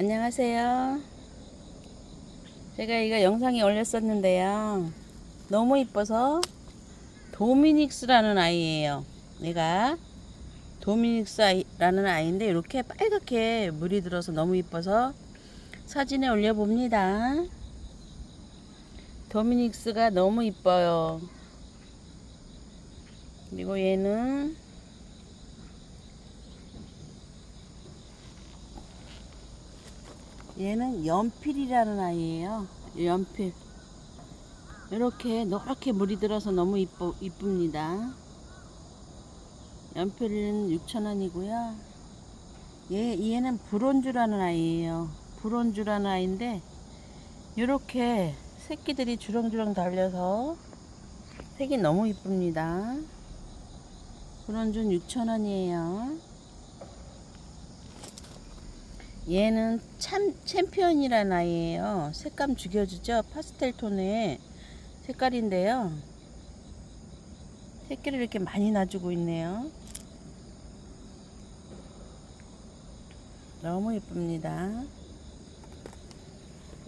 안녕하세요. 제가 이거 영상에 올렸었는데요. 너무 이뻐서 도미닉스라는 아이예요. 얘가 도미닉스라는 아이인데 이렇게 빨갛게 물이 들어서 너무 이뻐서 사진에 올려봅니다. 도미닉스가 너무 이뻐요. 그리고 얘는 얘는 연필이라는 아이예요. 연필. 이렇게 노랗게 물이 들어서 너무 이뻐, 이쁩니다. 연필은 6,000원이고요. 얘, 얘는 브론즈라는 아이예요. 브론즈라는 아이인데, 이렇게 새끼들이 주렁주렁 달려서 색이 너무 이쁩니다. 브론즈는 6,000원이에요. 얘는 참 챔피언이라는 아이예요. 색감 죽여주죠. 파스텔 톤의 색깔인데요. 새끼를 이렇게 많이 놔주고 있네요. 너무 예쁩니다.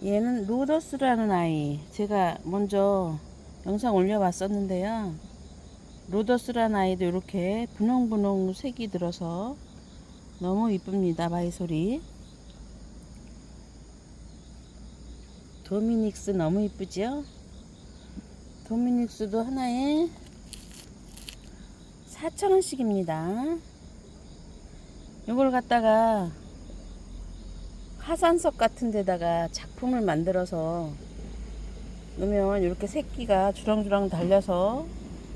얘는 로더스라는 아이. 제가 먼저 영상 올려봤었는데요. 로더스라는 아이도 이렇게 분홍분홍 색이 들어서 너무 이쁩니다. 마이소리. 도미닉스 너무 이쁘죠? 도미닉스도 하나에 4,000원씩입니다. 이걸 갖다가 화산석 같은 데다가 작품을 만들어서 넣으면 이렇게 새끼가 주렁주렁 달려서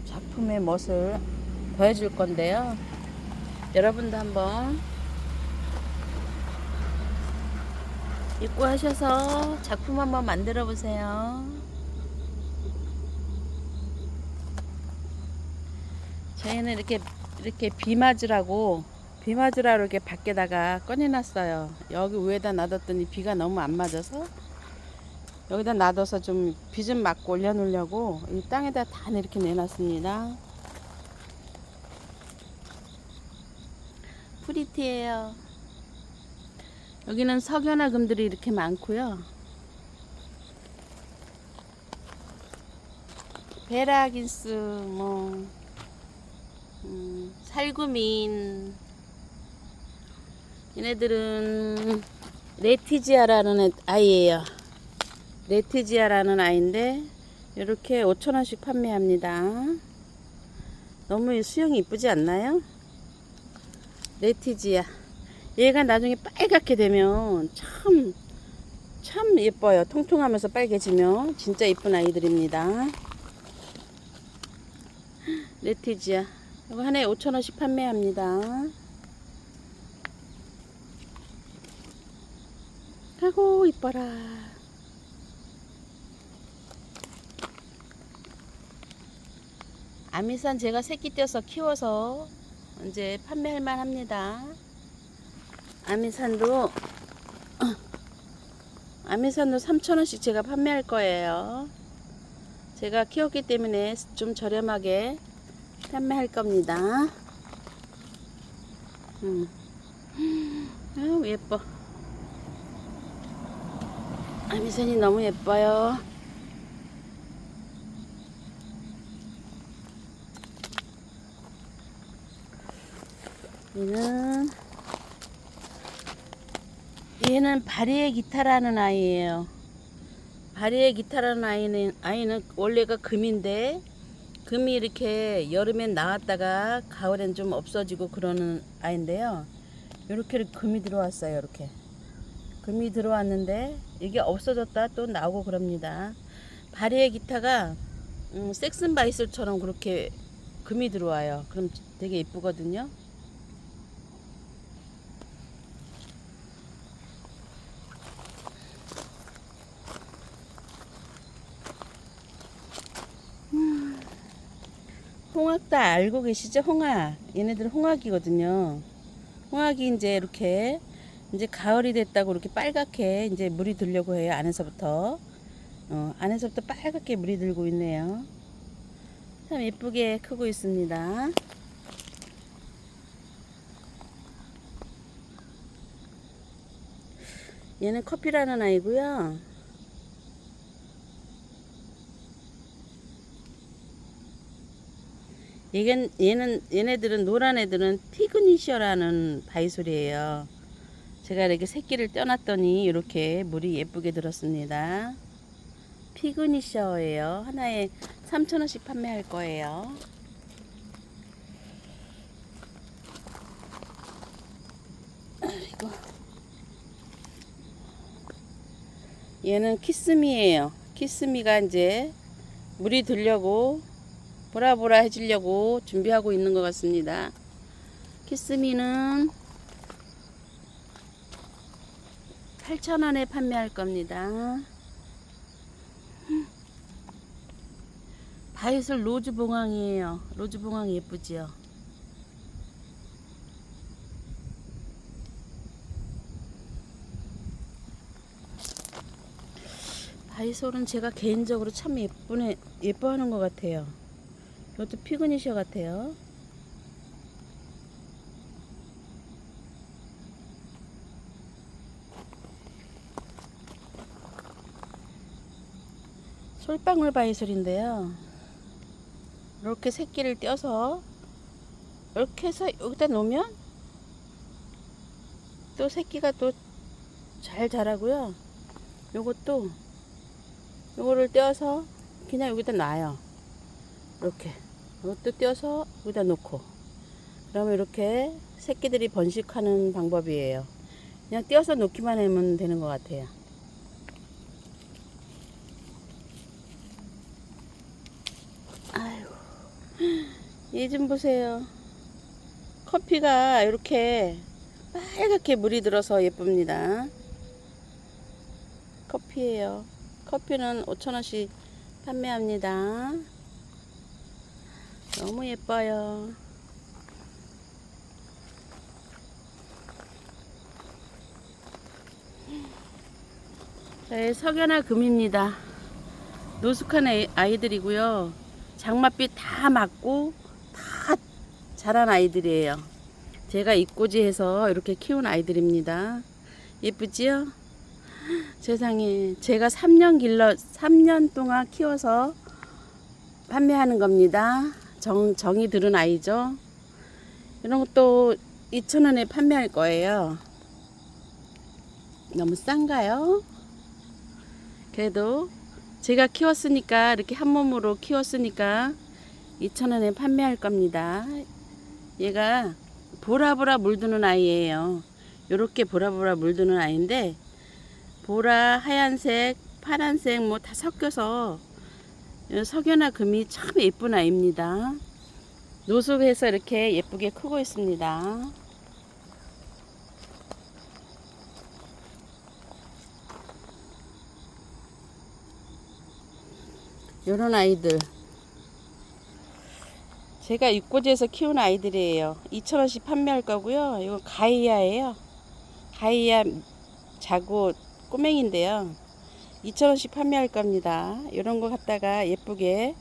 작품의 멋을 더해줄 건데요. 여러분도 한번 입고 하셔서 작품 한번 만들어 보세요. 저희는 이렇게 이렇게 비 맞으라고 비 맞으라고 이렇게 밖에다가 꺼내놨어요. 여기 위에다 놔뒀더니 비가 너무 안 맞아서 여기다 놔둬서 좀 비 좀 맞고 올려놓으려고 이 땅에다 다 이렇게 내놨습니다. 프리티예요. 여기는 석연화 금들이 이렇게 많고요. 베라긴스, 뭐, 음, 살구민. 얘네들은 레티지아라는 애- 아이예요. 레티지아라는 아이인데, 이렇게 5천원씩 판매합니다. 너무 수영이 이쁘지 않나요? 레티지아. 얘가 나중에 빨갛게 되면 참, 참 예뻐요. 통통하면서 빨개지면. 진짜 이쁜 아이들입니다. 레티지아. 이거 하나에 5천원씩 판매합니다. 아이고, 이뻐라. 아미산 제가 새끼 떼서 키워서 이제 판매할 만 합니다. 아미산도 아미산도 3,000원씩 제가 판매할 거예요. 제가 키웠기 때문에 좀 저렴하게 판매할 겁니다. 음. 아우 예뻐. 아미산이 너무 예뻐요. 얘는 얘는 바리의 기타라는 아이예요. 바리의 기타라는 아이는 아이는 원래가 금인데 금이 이렇게 여름엔 나왔다가 가을엔 좀 없어지고 그러는 아이인데요. 이렇게 금이 들어왔어요. 이렇게 금이 들어왔는데 이게 없어졌다 또 나오고 그럽니다. 바리의 기타가 음, 섹슨 바이슬처럼 그렇게 금이 들어와요. 그럼 되게 이쁘거든요. 홍학 다 알고 계시죠? 홍학. 얘네들 홍학이거든요. 홍학이 이제 이렇게 이제 가을이 됐다고 이렇게 빨갛게 이제 물이 들려고 해요. 안에서부터. 어, 안에서부터 빨갛게 물이 들고 있네요. 참 예쁘게 크고 있습니다. 얘는 커피라는 아이고요. 얘는, 얘는 얘네들은 노란 애들은 피그니셔라는 바이솔이에요. 제가 이렇게 새끼를 떼어놨더니 이렇게 물이 예쁘게 들었습니다. 피그니셔예요. 하나에 3,000원씩 판매할 거예요. 아이고. 얘는 키스미예요. 키스미가 이제 물이 들려고 보라보라 해지려고 준비하고 있는 것 같습니다. 키스미는 8,000원에 판매할 겁니다. 바이슬 로즈 봉황이에요. 로즈 봉황 예쁘지요? 바이솔은 제가 개인적으로 참 예쁘네, 예뻐하는 것 같아요. 이것도 피그니셔 같아요. 솔방울 바이솔인데요. 이렇게 새끼를 떼어서 이렇게 해서 여기다 놓으면 또 새끼가 또 잘 자라고요. 요것도 요거를 떼어서 그냥 여기다 놔요. 이렇게 이것도 떼어서 여기다 놓고 그러면 이렇게 새끼들이 번식하는 방법이에요. 그냥 떼어서 놓기만 하면 되는 것 같아요. 아이고 얘좀 보세요. 커피가 이렇게 빨갛게 물이 들어서 예쁩니다. 커피예요. 커피는 5,000원씩 판매합니다. 너무 예뻐요. 네, 석연화 금입니다. 노숙한 애- 아이들이고요. 장맛빛 다 맞고 다 자란 아이들이에요. 제가 입고지해서 이렇게 키운 아이들입니다. 예쁘지요? 세상에 제가 3년 길러 3년 동안 키워서 판매하는 겁니다. 정 정이 들은 아이죠. 이런 것도 2,000원에 판매할 거예요. 너무 싼가요? 그래도 제가 키웠으니까 이렇게 한 몸으로 키웠으니까 2,000원에 판매할 겁니다. 얘가 보라보라 물드는 아이예요. 요렇게 보라보라 물드는 아이인데 보라, 하얀색, 파란색 뭐 다 섞여서 석연화 금이 참 예쁜 아이입니다. 노숙해서 이렇게 예쁘게 크고 있습니다. 요런 아이들 제가 육고지에서 키운 아이들이에요. 2,000원씩 판매할 거고요. 이거 가이아예요. 가이아 자고 꼬맹인데요. 2,000원씩 판매할 겁니다. 이런 거 갖다가 예쁘게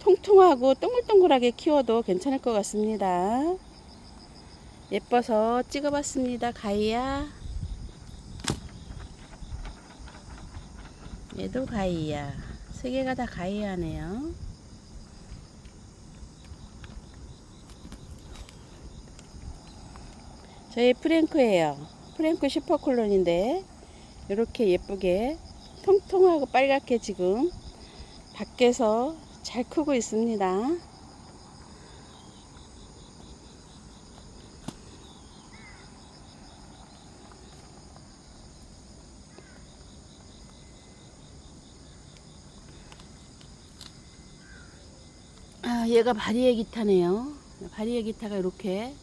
통통하고 동글동글하게 키워도 괜찮을 것 같습니다. 예뻐서 찍어봤습니다. 가이아. 얘도 가이아. 세 개가 다 가이아네요. 저희 프랭크예요. 프랭크 슈퍼콜론인데 이렇게 예쁘게 통통하고 빨갛게 지금 밖에서 잘 크고 있습니다. 아, 얘가 바리에 기타네요. 바리에 기타가 이렇게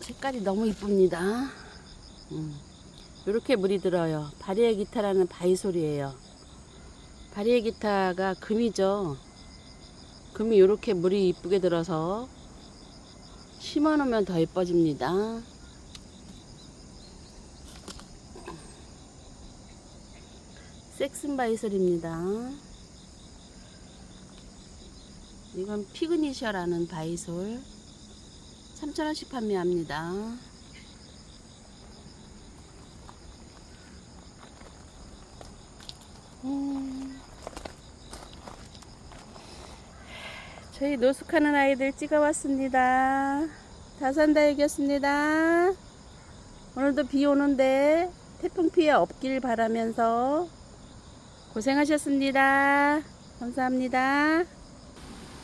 색깔이 너무 이쁩니다. 음. 이렇게 물이 들어요. 바리에 기타라는 바이솔이에요. 바리에 기타가 금이죠. 금이 이렇게 물이 이쁘게 들어서 심어 놓으면 더 예뻐집니다. 섹슨 바이솔입니다. 이건 피그니셔라는 바이솔 3,000원씩 판매합니다. 저희 노숙하는 아이들 찍어왔습니다. 다산다육이었습니다. 오늘도 비 오는데 태풍 피해 없길 바라면서 고생하셨습니다. 감사합니다.